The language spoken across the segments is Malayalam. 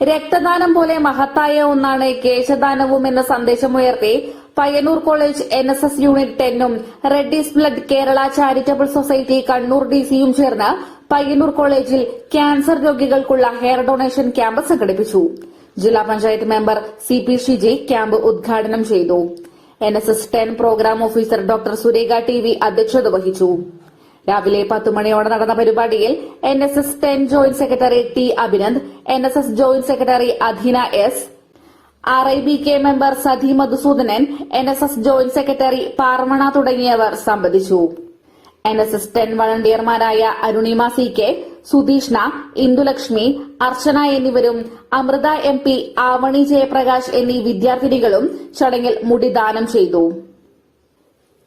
രക്തദാനം പോലെ മഹത്തായ ഒന്നാണ് കേശദാനവും എന്ന സന്ദേശമുയർത്തി Payyanur college N S S unit ടെന്നും Reddy's blood Kerala charitable society Kannur D സിയും ചേർന്ന് പയ്യന്നൂർ കോളേജിൽ ക്യാൻസർ രോഗികൾക്കുള്ള ഹെയർ ഡൊണേഷൻ ക്യാമ്പ് സംഘടിപ്പിച്ചു. ജില്ലാ panchayat member C P Shiji camp ഉദ്ഘാടനം ചെയ്തു. N S S ten programme officer doctor Surekha T V അധ്യക്ഷത വഹിച്ചു. രാവിലെ പത്ത് മണിയോടെ നടന്ന പരിപാടിയിൽ N S S ten joint secretary T Abhinand N S S joint secretary Adheena S R I B K member Sathi Madhusoodanan N S S joint secretary പാർമണ തുടങ്ങിയവർ സംബന്ധിച്ചു. എൻ എസ് എസ് ടെൻ വളണ്ടിയർമാരായ അരുണിമ സി കെ സുധീഷ്ണ ഇന്ദുലക്ഷ്മി അർച്ചന എന്നിവരും അമൃത എം പി ആവണി ജയപ്രകാശ് എന്നീ വിദ്യാർത്ഥിനികളും ചടങ്ങിൽ മുടിദാനം ചെയ്തു.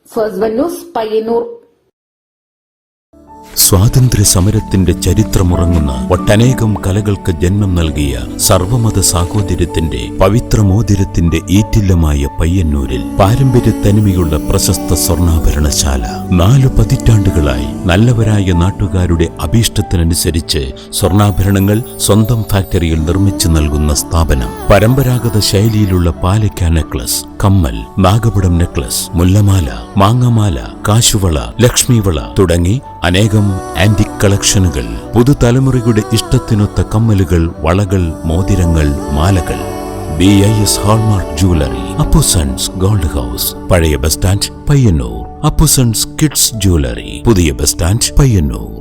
First news Payyanur. സ്വാതന്ത്ര്യ സമരത്തിന്റെ ചരിത്രമുറങ്ങുന്ന ഒട്ടനേകം കലകൾക്ക് ജന്മം നൽകിയ സർവമത സാഹോദര്യത്തിന്റെ പവിത്രമോതിരത്തിന്റെ ഈറ്റില്ലമായ പയ്യന്നൂരിൽ പാരമ്പര്യ തനിമയുള്ള പ്രശസ്ത സ്വർണാഭരണശാല നാലു പതിറ്റാണ്ടുകളായി നല്ലവരായ നാട്ടുകാരുടെ അഭീഷ്ടത്തിനനുസരിച്ച് സ്വർണാഭരണങ്ങൾ സ്വന്തം ഫാക്ടറിയിൽ നിർമ്മിച്ചു നൽകുന്ന സ്ഥാപനം. പരമ്പരാഗത ശൈലിയിലുള്ള പാലക്ക നെക്ലസ് കമ്മൽ നാഗപടം നെക്ലസ് മുല്ലമാല മാങ്ങമാല കാശുവള ലക്ഷ്മിവള തുടങ്ങി അനേകം ആന്റിക് കളക്ഷനുകൾ. പുതുതലമുറയുടെ ഇഷ്ടത്തിനൊത്ത കമ്മലുകൾ വളകൾ മോതിരങ്ങൾ മാലകൾ. B I S hallmark jewellery Appusons gold house പഴയ bus stand Payyanur. Appusons kids jewellery പുതിയ ബസ് സ്റ്റാൻഡ് പയ്യന്നൂർ.